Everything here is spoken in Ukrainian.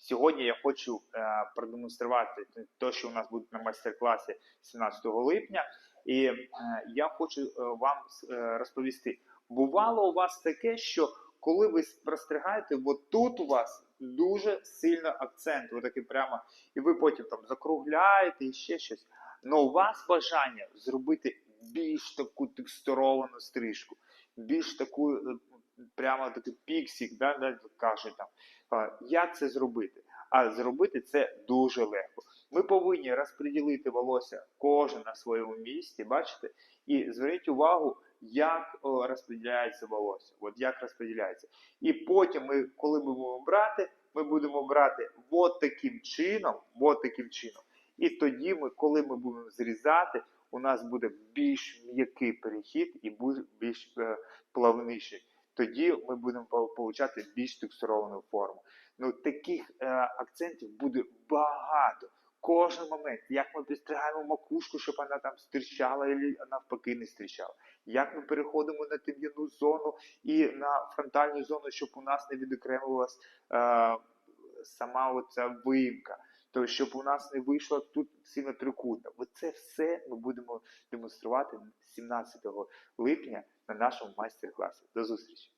Сьогодні я хочу е, продемонструвати те, що у нас буде на майстер-класі 17 липня, і е, я хочу е, вам розповісти. Бувало у вас таке, що коли ви простригаєте, от тут у вас дуже сильно акцент, ви такий прямо, і ви потім там закругляєте і ще щось. Но у вас бажання зробити більш таку текстуровану стрижку, більш таку прямо такий піксік, да, да, кажуть там. Як це зробити? А зробити це дуже легко. Ми повинні розподілити волосся кожен на своєму місці, бачите? І зверніть увагу, як розподіляється волосся. От як розподіляється. І потім, ми, коли ми будемо брати, ми будемо брати от таким чином, от таким чином. І тоді, ми, коли ми будемо зрізати, у нас буде більш м'який перехід і більш е, плавніший. Тоді ми будемо отримати більш текстуровану форму. Ну, таких е, акцентів буде багато. Кожен момент, як ми підстригаємо макушку, щоб вона там стирчала, або навпаки не стирчала. Як ми переходимо на тем'яну зону і на фронтальну зону, щоб у нас не відокремилась е, сама оця виїмка. То щоб у нас не вийшло тут сильно трикутна. Оце все ми будемо демонструвати 17 липня на нашому майстер-класі. До зустрічі!